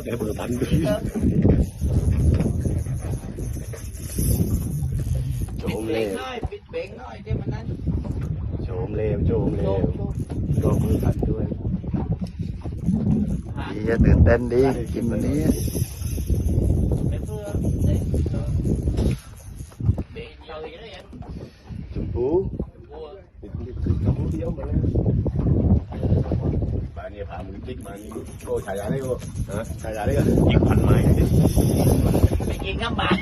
ดแต่เบอร์พันด้วยโฉมเลวหน่อยปิดเบรกหน่อยเดี๋ยวมันนั้นโฉมเลวโฉมเลโชวว์โชว์โดนมือพันด้วยดีจะตื่นเต้นดีกินวันนี้ไปเพื่อเด็กเบรกยาวอีกแล้วยังชมพูบัวติดติดติดชมพูเดียวมาแล้ว พามึงจิกมานี่โอ้ฉายาได้ก็ฮะฉายาได้ก็จิกพันไม้ไปกินข้าวบาย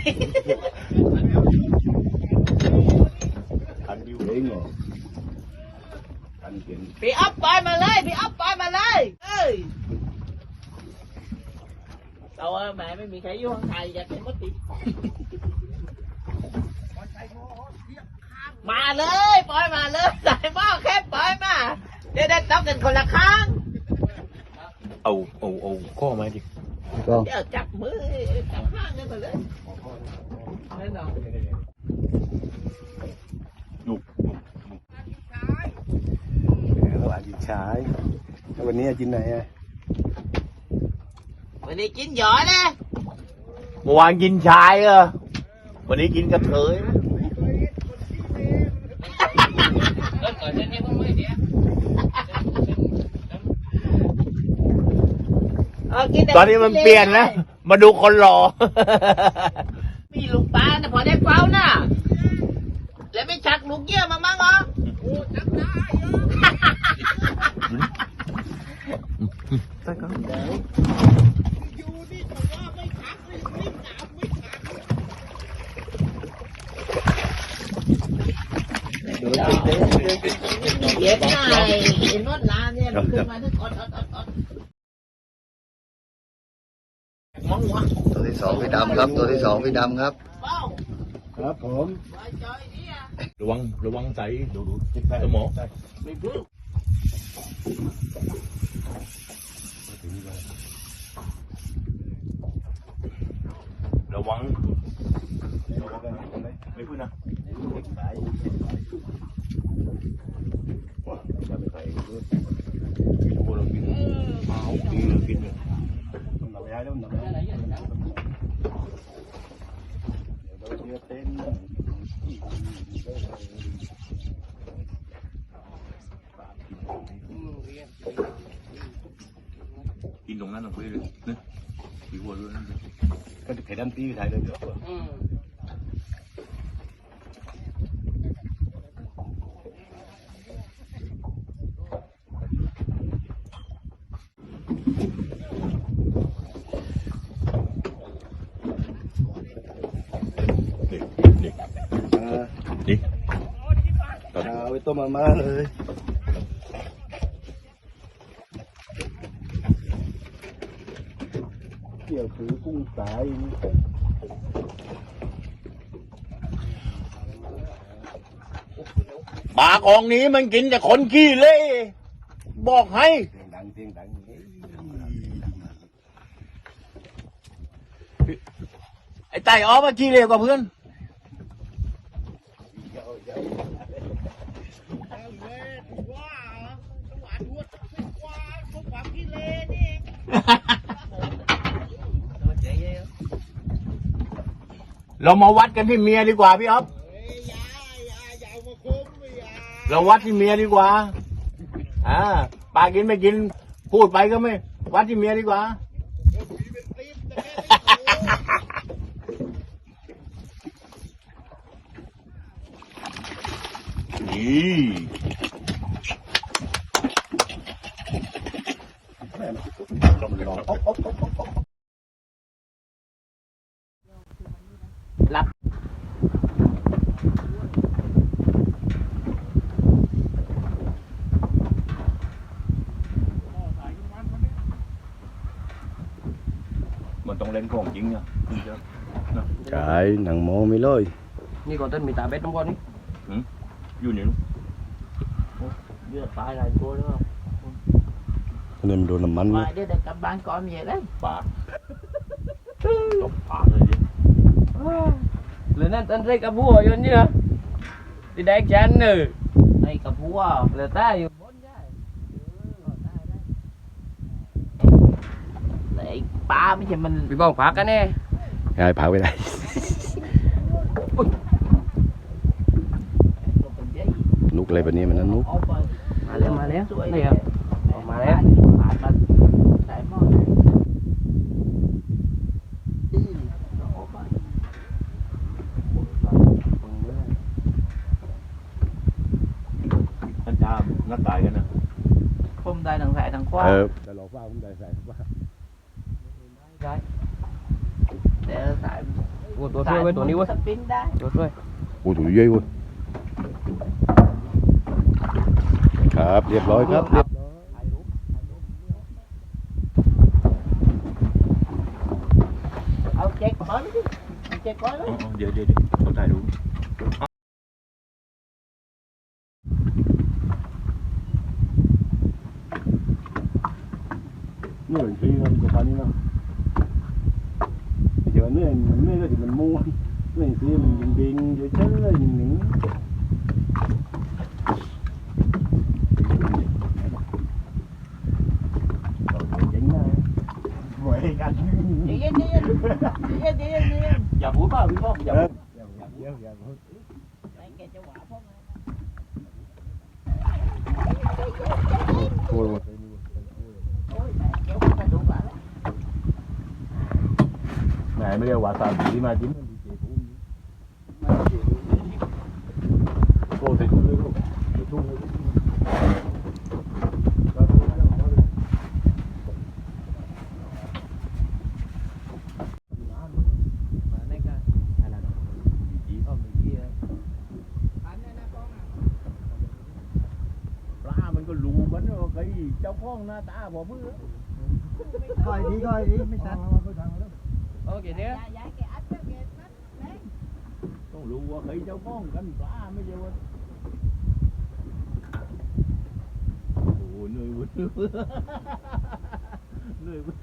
พันวิวเองเหรอพันเปลี่ยนพี่อัพปล่อยมาเลยพี่อัพปล่อยมาเลยเอ้ยเราแหมไม่มีใครอยู่ข้างในอยากเป็นมติมาเลย ปล่อยมาเลยใส่หม้อแค่ปล่อยมา เดี๋ยวได้ต้องกันคนละข้าง เอาเอาเอาข้อไม้ดิก็เดี๋ยวจับมือจับข้างกันมาเลยแน่นอนหนุกหนุกหนุกเราอาจจะใช้แล้ววันนี้กินไหนอะวันนี้กินหยอเลยเมื่อวานกินชายเออวันนี้กินกระเทยเกิแต่ตอนนี้มันเปลี่ยนแล้ว มาดูคนหล่อ มีลูกปลานะพอได้เฝ้าน่ะแล้วไม่ชักลูกเกี้ยวมามั้งเหรอโอ้ชักได้เย็บหน่อยไอ้นวดร้านเนี่ยมันขึ้นมาทั้งอดอดอดอดมองหัว ตัวที่สองพี่ ดำครับตัวที่สองพี่ดำครับเป้าครับผมไว้จอยเนี่ยระวังระวังใจดูดูสมองไม่พึ่งระวังไม่พูดนะจะไปใส่ด้วยโอ้เรากินเอากินเรากินเนี่ยทำอะไรแล้วทำอะไรเดี๋ยวเราเชื่อเต้น กินตรงนั้นตรงนี้เลยนะดีกว่าด้วยนะก็จะเผ็ดดันตีไทยเลยเดี๋ยว อืม นี่นี่ อ่า นี่ เอาไปต้มมาม่าเลยเกี่ยว ถือกุ้งสายปากองนี้มันกินแต่คนขี้เล่บอกให้ดังเสียงดังไอ้ไต่ออฟมาขี้เล่กว่าเพื่อนเรามาวัดกันที่เมียดีกว่าพี่อ๊อฟเราวัดที่เมียดีกว่า อ่าปากกินไม่กิน พูดไปก็ไม่ วัดที่เมียดีกว่า นี่รับ มันต้องเล่นของจริงอะถึงจะนะใช่หนังโมไม่เลยนี่ก่อนต้นมีตาเบ็ดน้ำก่อนนี่อยู่นี่ลูกเลือดตายหลายตัวแล้วอันนี้มันโดนน้ำมันมาเดี๋ยวเดี๋ยวกลับบ้านก่อนมีอะไรปากตบปากเลยดิหรือนั่นต้นไรกับบัวอยู่นี่เหรอที่แดกฉันเนอไอ้กับพัวเหลือตาอยู่ ไอ้ ปลาไม่ใช่มันพี่บ้องพักกันแน่ยายพาไปได้นุกอะไรแบบนี้มันนั้นนุกมาแล้วมาแล้วนี่ครับออกมาแล้วใส่หม้านจามนักตายกันนะผมได้ทั้งสายทั้งขวาเออแต่เราฟ้าผมได้สาได้ แต่สาย ตัวตัว ช่วยไว้ตัวนี้เว้ยสปริงได้ตัวช่วยโอ้ยถูเยอะเว้ยครับเรียบร้อยครับเรียบเอาเจ๊กก้อนดิเอาเจ๊กก้อนเลยเดี๋ยวเดี๋ยวเดี๋ยวเขาถ่ายรูปเหนื่อยฟรีครับกับปานนี้เนาะเดี๋ยวเหนื่อยเหนื่อยก็ถึงมันม้วนเหนื่อยฟรีมันยิงบิงเดี๋ยวเฉยเลยยิงหนิงเจ๋งนะหวยกัน เย็นเย็นเย็นเย็นเย็นเย็น อย่าพูดเปล่าพี่ป้องอย่าเอพูอดเดี๋ยวเดี๋ยวเดี๋ยวไอ้แกจะหวาพ่อไงโอ้ยหมดโอ้ยแม่เกี่ยวกับดูบ้า ไหนไม่ได้วาซาบิที่มาจิ้มโอ้ใส่ถุงเลยลูกใส่ถุงเลย มาในกันอะไรนะจีก็มีจีอะ ปลามั นก็รู้มันว่าใครเจ้าของหน้าตาพอมือก่อยดีก่อยดีไม่ชัดโอเคเนี่ยต้องรู้ว่าใครเจ้าของกันปลาไม่ใช่ว่าโอ้เหนื่อยวุ้นเหนื่อยวุ้น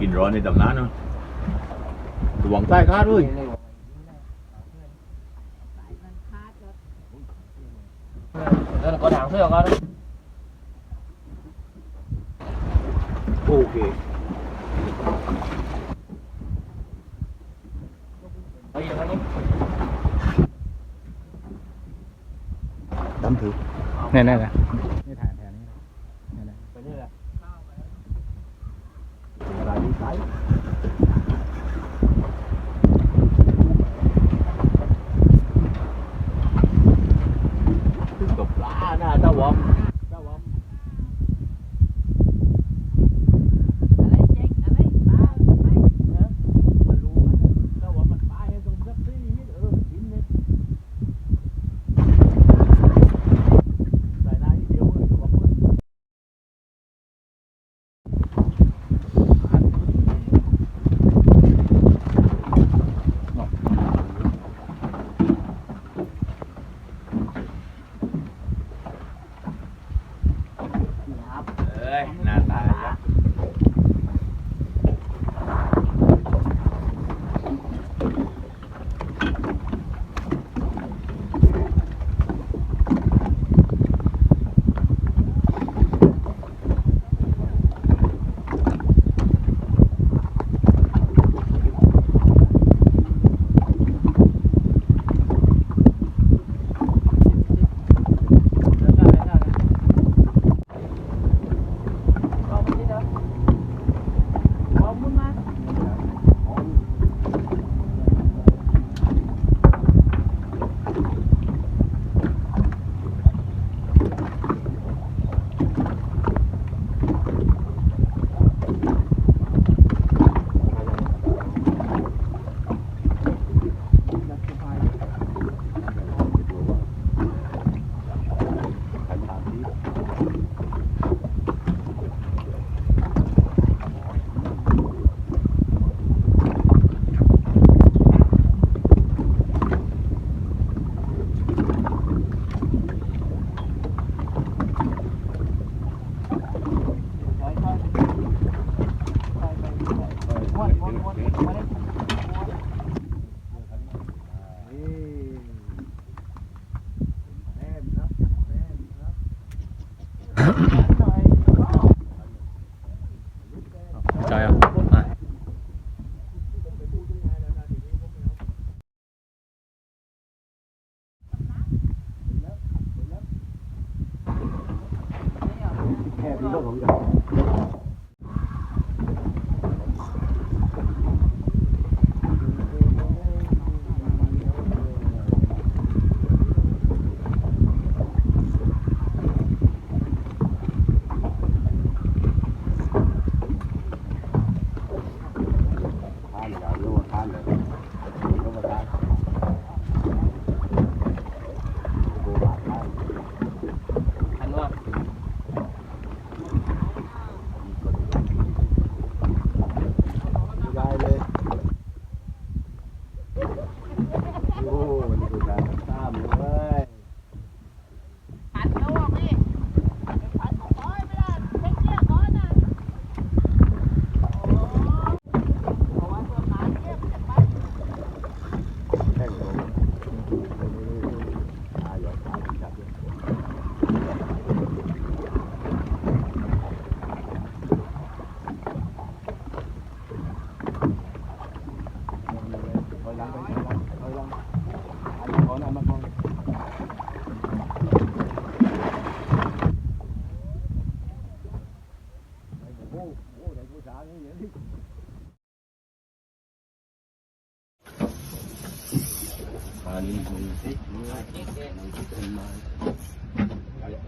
กินร้อนในตำนานเนาะระวังใต้คาดด้วย แล้วก็ถางเ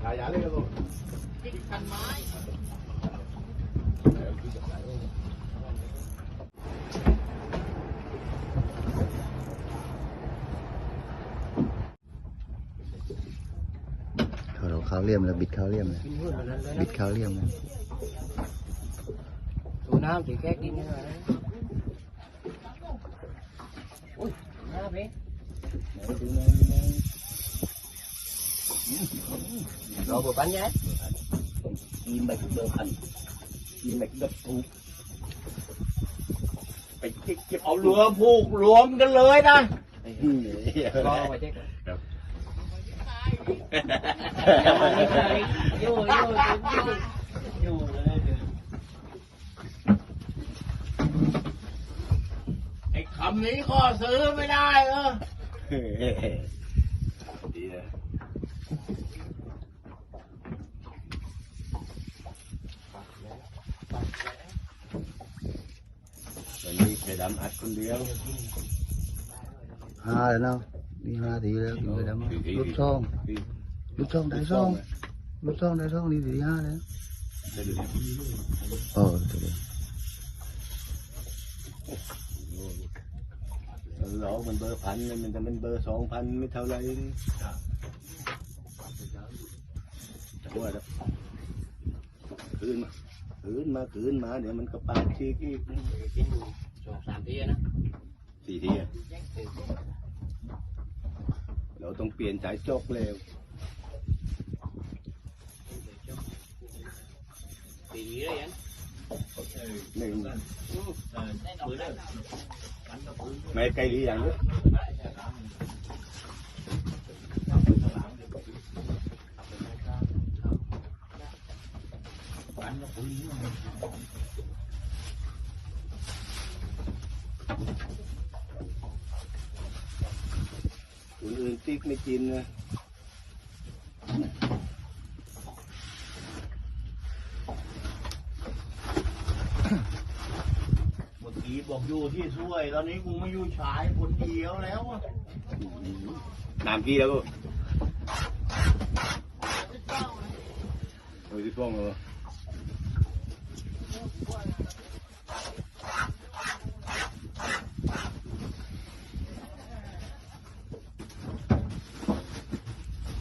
ขายาเลยครับจิกคันไม้เราข้าวเลี่ยมแล้วบิดข้าวเลี่ยมเลยบิดข้าวเลี่ยมเลยสูน้ำสีแค่กินยังไงอุ้ยน้ำพี่เราบปัน nhé กินแบบเบอร์พันกินแบบแบบถูไปเก็บเอาเรือผูกรวมกันเลยนะ con mà chết vô vô vô vô ไอ้คำนี้ข้อซื้อไม่ได้เออดีนะวันนี้ไปดำอัดคนเดียวห้าแล้วเนาะนี่ห้าทีแล้วกินไปแล้วมั้งลูกช่องลูกช่องได้ช่องลูกช่องได้ช่องนี่ที ห้าแล้วเออเดี๋ยวเรามันเบอร์พันมันจะเป็นเบอร์สองพันไม่เท่าไรนี่ว่าแล้วคืนมาคืนมาคืนมาเดี๋ยวมันก็ปาดชีกอีก Chột làm tia đó สี่ทีอะเราต้องเปลี่ยนสายจกเร็ว Thì gì đó vậy หนึ่งไม่ไกลหรือยังเนี่ย คนอื่นติ๊กไม่กินนะเมื่อกี้บอกอยู่ที่ช่วย ตอนนี้กูไม่อยู่ชายคนเดียวแล้วอะน้ำกี่แล้วก็โอ้ยที่ฟ้องเหรอ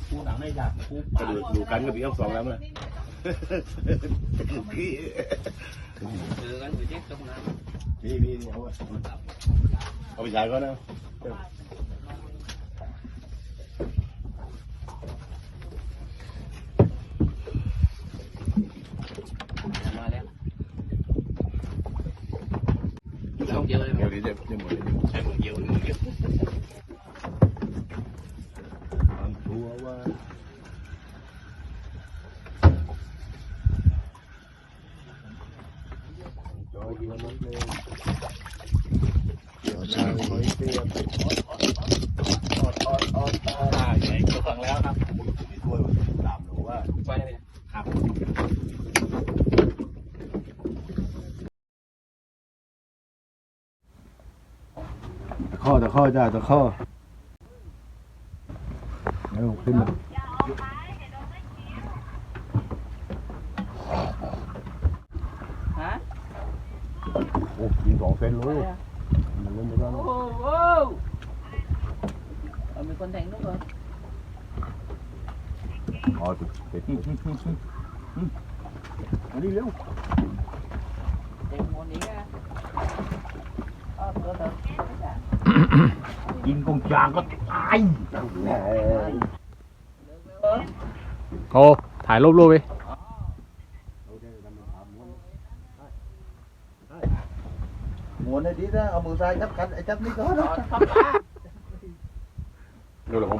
กูหนังไม่อยากกูก็ดูดูกันกับพี่ทั้งสองแล้วมั้ยพี่ Từ anh vừa chết trong năm พี่พี่เอาไปเอาไปใช้ก่อนนะ Mà leo Không vô đây เดี๋ยวเดี๋ยวเดี๋ยวหมดเลยใช้หมดเยอะเลยเยอะความชัวว่า จอยเดียวมันเลย เดี๋ยวเช้า คอยเตี้ย อ่าใหญ่ก็ฟังแล้วครับ มีถ้วยสามโลว่า Quay đây ครับ ตะข้อตะข้อจ้าตะข้อแล้วขึ้นมา Hả? โอ้ยิงสองเซนเลย มันเล่นไม่ได้ Ô ô Ờ mình con thành lúc rồi อ๋อติดติดอันนี้เร็ว Đem con đi ra Ờ กินกงจางก็ตายโอ้ถ่ายรูปรูปไปม้วนไอ้ดีนะเอามือซ้ายจับกันไอ้จับนี่ก็ได้ Rồi không